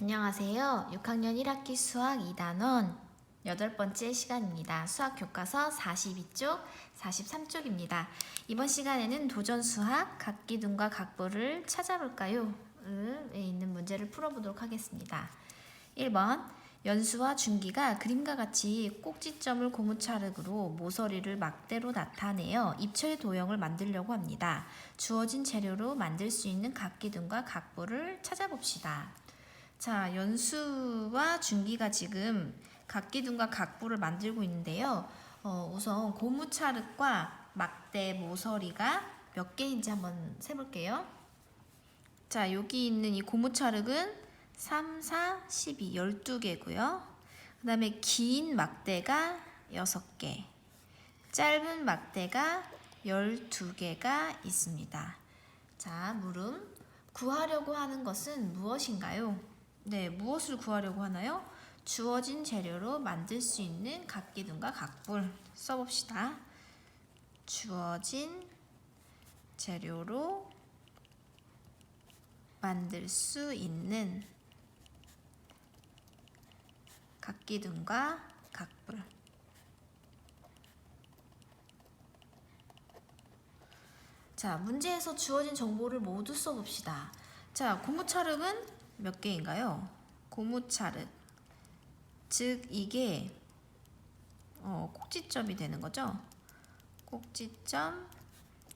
안녕하세요. 6학년 1학기 수학 2단원 여덟 번째 시간입니다. 수학 교과서 42쪽, 43쪽입니다. 이번 시간에는 도전 수학 각 기둥과 각보를 찾아볼까요? 에 있는 문제를 풀어보도록 하겠습니다. 1번 연수와 준기가 그림과 같이 꼭지점을 고무차륵으로 모서리를 막대로 나타내어 입체의 도형을 만들려고 합니다. 주어진 재료로 만들 수 있는 각 기둥과 각보를 찾아봅시다. 자, 연수와 준기가 지금 각기둥과 각부를 만들고 있는데요. 어, 우선 고무차륵과 막대 모서리가 몇 개인지 한번 세볼게요. 자, 여기 있는 이 고무차륵은 3, 4, 12, 12개고요. 그 다음에 긴 막대가 6개, 짧은 막대가 12개가 있습니다. 자, 물음. 구하려고 하는 것은 무엇인가요? 네, 무엇을 구하려고 하나요? 주어진 재료로 만들 수 있는 각기둥과 각불 써봅시다. 주어진 재료로 만들 수 있는 각기둥과 각불. 자, 문제에서 주어진 정보를 모두 써봅시다. 자, 고무차륵은 몇 개인가요? 고무차륵. 즉, 이게 어, 꼭지점이 되는 거죠? 꼭지점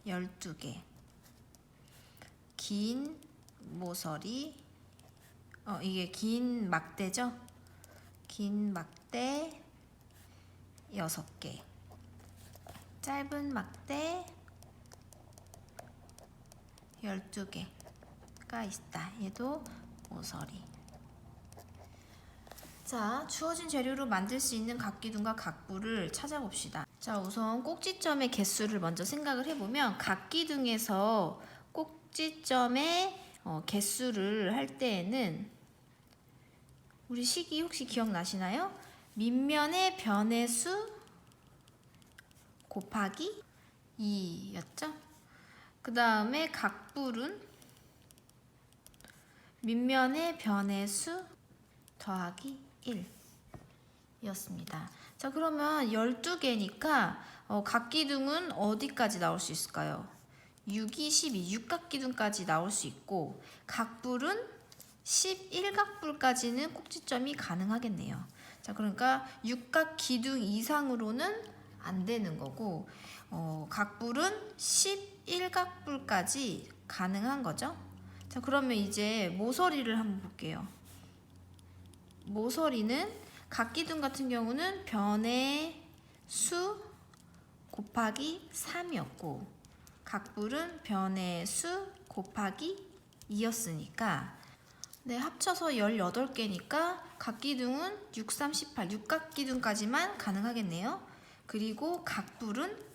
12개. 긴 모서리. 어, 이게 긴 막대죠? 긴 막대 6개. 짧은 막대 12개가 있다. 얘도 모서리. 자, 주어진 재료로 만들 수 있는 각기둥과 각부를 찾아봅시다. 자, 우선 꼭지점의 개수를 먼저 생각을 해보면 각기둥에서 꼭지점의 어, 개수를 할 때에는 우리 식이 혹시 기억나시나요? 밑면의 변의 수 곱하기 2였죠? 그 다음에 각불은 밑면의 변의 수 더하기 1 이었습니다. 자, 그러면 12개니까 어, 각기둥은 어디까지 나올 수 있을까요? 6, 2, 12, 육각기둥까지 나올 수 있고 각불은 11각불까지는 꼭지점이 가능하겠네요. 자, 그러니까 육각기둥 이상으로는 안 되는 거고 어, 각불은 11각불까지 가능한 거죠. 자, 그러면 이제 모서리를 한번 볼게요. 모서리는 각기둥 같은 경우는 변의 수 곱하기 3이었고 각불은 변의 수 곱하기 2였으니까 네, 합쳐서 18개니까 각기둥은 6, 3, 18, 6각기둥까지만 가능하겠네요. 그리고 각불은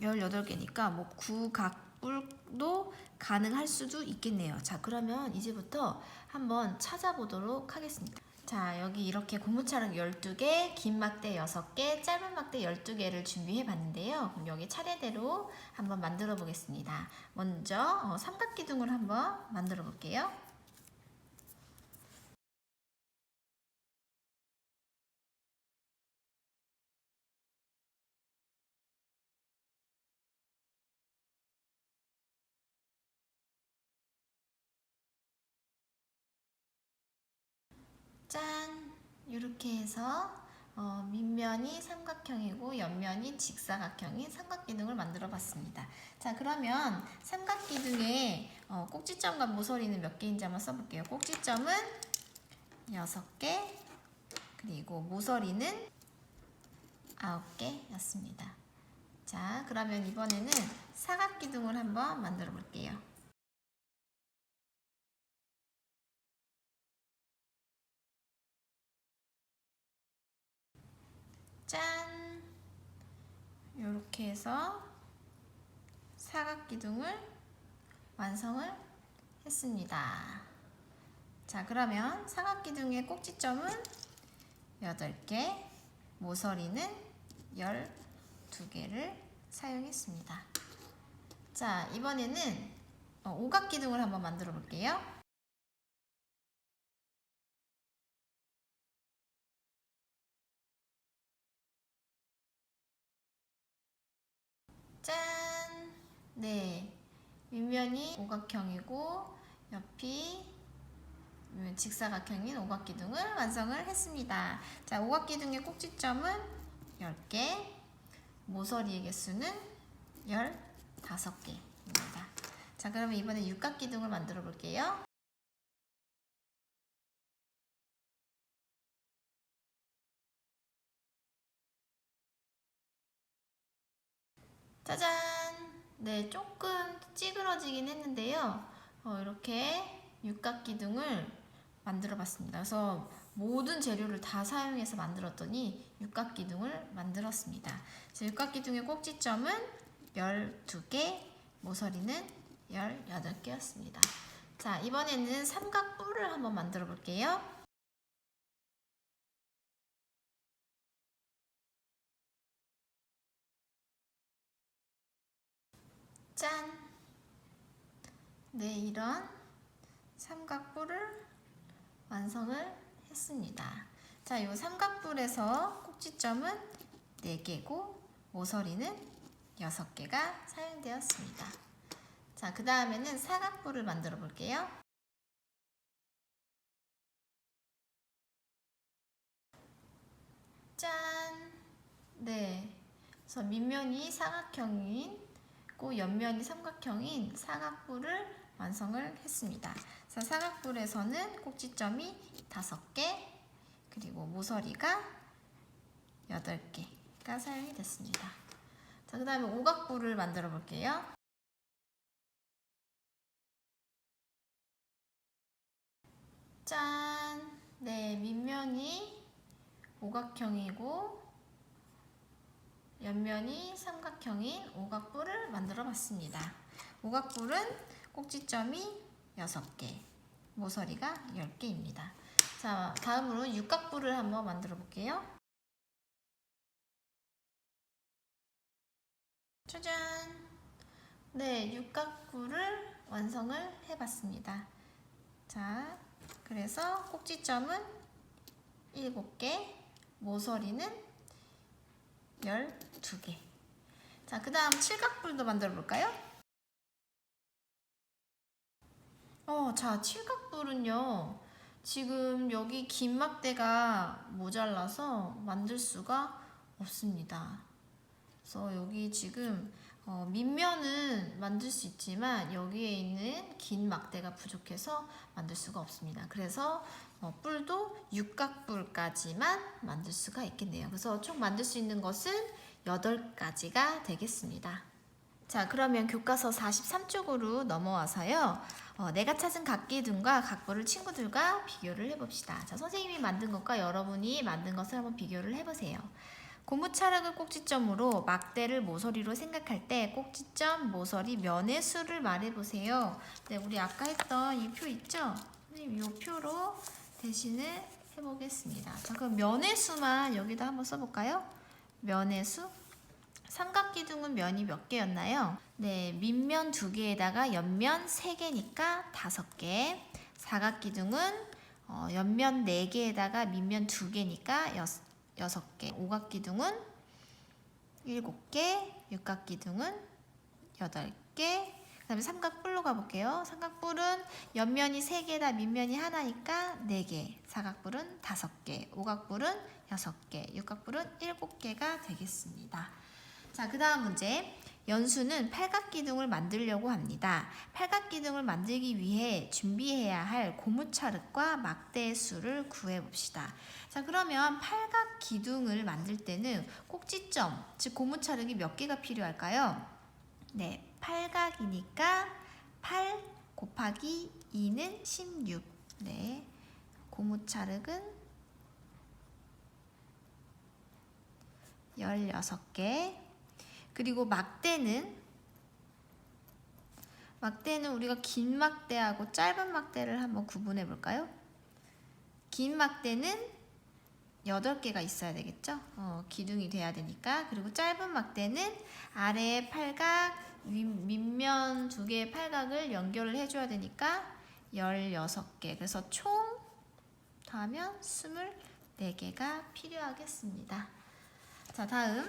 18개니까 뭐 9각불도 가능할 수도 있겠네요. 자, 그러면 이제부터 한번 찾아보도록 하겠습니다. 자, 여기 이렇게 고무차륵 12개, 긴 막대 6개, 짧은 막대 12개를 준비해 봤는데요. 그럼 여기 차례대로 한번 만들어 보겠습니다. 먼저 어, 삼각기둥을 한번 만들어 볼게요. 짠! 이렇게 해서 어, 밑면이 삼각형이고 옆면이 직사각형인 삼각기둥을 만들어 봤습니다. 자 그러면 삼각기둥의 어, 꼭지점과 모서리는 몇 개인지 한번 써볼게요. 꼭지점은 6개 그리고 모서리는 9개였습니다. 자 그러면 이번에는 사각기둥을 한번 만들어 볼게요. 짠! 이렇게 해서 사각기둥을 완성을 했습니다. 자, 그러면 사각기둥의 꼭지점은 8개, 모서리는 12개를 사용했습니다. 자, 이번에는 어, 오각기둥을 한번 만들어 볼게요. 네. 윗면이 오각형이고 옆이 직사각형인 오각기둥을 완성을 했습니다. 자, 오각기둥의 꼭지점은 10개, 모서리의 개수는 15개입니다. 자, 그러면 이번에 육각기둥을 만들어 볼게요. 짜잔! 네, 조금 찌그러지긴 했는데요. 어, 이렇게 육각 기둥을 만들어 봤습니다. 그래서 모든 재료를 다 사용해서 만들었더니 육각 기둥을 만들었습니다. 자, 육각 기둥의 꼭지점은 12개, 모서리는 18개였습니다. 자, 이번에는 삼각 뿔을 한번 만들어 볼게요. 짠! 네, 이런 삼각뿔을 완성을 했습니다. 자, 이 삼각뿔에서 꼭지점은 4개고 모서리는 6개가 사용되었습니다. 자, 그 다음에는 사각뿔을 만들어 볼게요. 짠! 네. 그래서 밑면이 사각형인 고 옆면이 삼각형인 사각뿔을 완성을 했습니다. 자, 사각뿔에서는 꼭지점이 5개, 그리고 모서리가 8개가 사용이 됐습니다. 자, 그 다음에 오각뿔을 만들어 볼게요. 짠! 네, 밑면이 오각형이고 옆면이 삼각형인 오각뿔을 만들어 봤습니다. 오각뿔은 꼭지점이 6개, 모서리가 10개입니다. 자, 다음으로 육각뿔을 한번 만들어 볼게요. 짜잔! 네, 육각뿔을 완성을 해봤습니다. 자, 그래서 꼭지점은 7개, 모서리는 12개. 자, 그 다음 칠각뿔도 만들어 볼까요? 어, 자, 칠각뿔은요. 지금 여기 긴 막대가 모자라서 만들 수가 없습니다. 그래서 여기 지금 어, 밑면은 만들 수 있지만 여기에 있는 긴 막대가 부족해서 만들 수가 없습니다. 그래서 어, 뿔도 육각뿔까지만 만들 수가 있겠네요. 그래서 총 만들 수 있는 것은 8가지가 되겠습니다. 자, 그러면 교과서 43쪽으로 넘어와서요. 어, 내가 찾은 각기둥과 각부를 친구들과 비교를 해봅시다. 자, 선생님이 만든 것과 여러분이 만든 것을 한번 비교를 해보세요. 고무차락을 꼭지점으로 막대를 모서리로 생각할 때 꼭지점, 모서리, 면의 수를 말해보세요. 네, 우리 아까 했던 이 표 있죠? 선생님 이 표로 대신을 해보겠습니다. 자, 그럼 면의 수만 여기다 한번 써볼까요? 면의 수. 삼각기둥은 면이 몇 개였나요? 네, 밑면 두 개에다가 옆면 세 개니까 다섯 개. 사각기둥은 어, 옆면 네 개에다가 밑면 두 개니까 여섯, 여섯 개. 오각기둥은 일곱 개. 육각기둥은 여덟 개. 그다음에 삼각뿔로 가볼게요. 삼각뿔은 옆면이 세 개다 밑면이 하나니까 네 개. 사각뿔은 다섯 개. 오각뿔은 여섯 개. 육각뿔은 일곱 개가 되겠습니다. 자, 그 다음 문제. 연수는 팔각기둥을 만들려고 합니다. 팔각기둥을 만들기 위해 준비해야 할 고무차륵과 막대의 수를 구해봅시다. 자, 그러면 팔각기둥을 만들 때는 꼭지점, 즉 고무차륵이 몇 개가 필요할까요? 네, 팔각이니까 8 곱하기 2는 16. 네, 고무차륵은 16개. 그리고 막대는 막대는 우리가 긴 막대하고 짧은 막대를 한번 구분해 볼까요? 긴 막대는 8개가 있어야 되겠죠? 어, 기둥이 돼야 되니까. 그리고 짧은 막대는 아래에 팔각, 윗, 밑면 두 개의 팔각을 연결을 해줘야 되니까 16개. 그래서 총 더하면 24개가 필요하겠습니다. 자, 다음.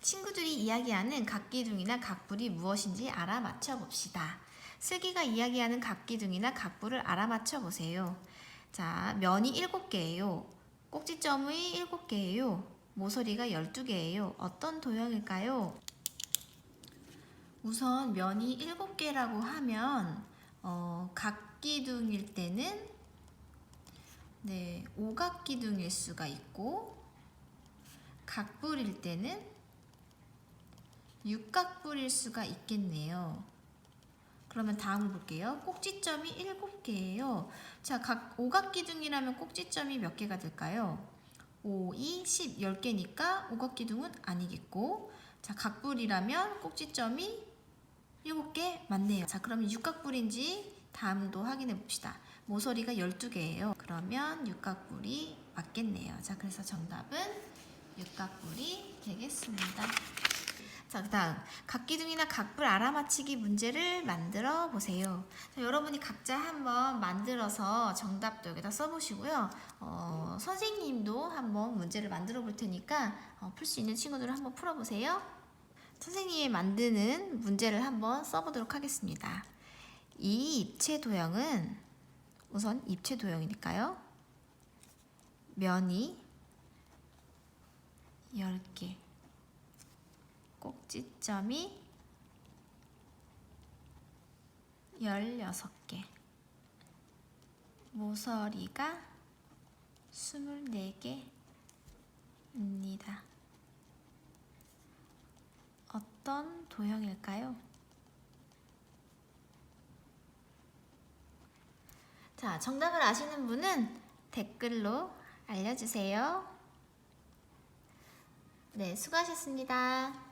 친구들이 이야기하는 각기둥이나 각불이 무엇인지 알아맞혀 봅시다. 슬기가 이야기하는 각기둥이나 각불을 알아맞혀 보세요. 자, 면이 7개예요. 꼭지점이 7개예요. 모서리가 12개예요. 어떤 도형일까요? 우선 면이 7개라고 하면 어, 각기둥일 때는 네, 오각기둥일 수가 있고 각불일 때는 육각불일 수가 있겠네요. 그러면 다음을 볼게요. 꼭지점이 7개예요. 자, 각 오각기둥이라면 꼭지점이 몇 개가 될까요? 5, 2, 10, 10개니까 오각기둥은 아니겠고 자, 각불이라면 꼭지점이 7개 맞네요. 자, 그러면 육각불인지 다음도 확인해 봅시다. 모서리가 12개예요. 그러면 육각불이 맞겠네요. 자, 그래서 정답은 육각불이 되겠습니다. 자, 그 다음 각기둥이나 각불 알아맞히기 문제를 만들어 보세요. 자, 여러분이 각자 한번 만들어서 정답도 여기다 써보시고요. 어, 선생님도 한번 문제를 만들어 볼 테니까 어, 풀 수 있는 친구들을 한번 풀어보세요. 선생님이 만드는 문제를 한번 써보도록 하겠습니다. 이 입체 도형은 우선 입체 도형이니까요. 면이 10개 꼭지점이 16개 모서리가 24개입니다. 어떤 도형일까요? 자, 정답을 아시는 분은 댓글로 알려주세요. 네, 수고하셨습니다.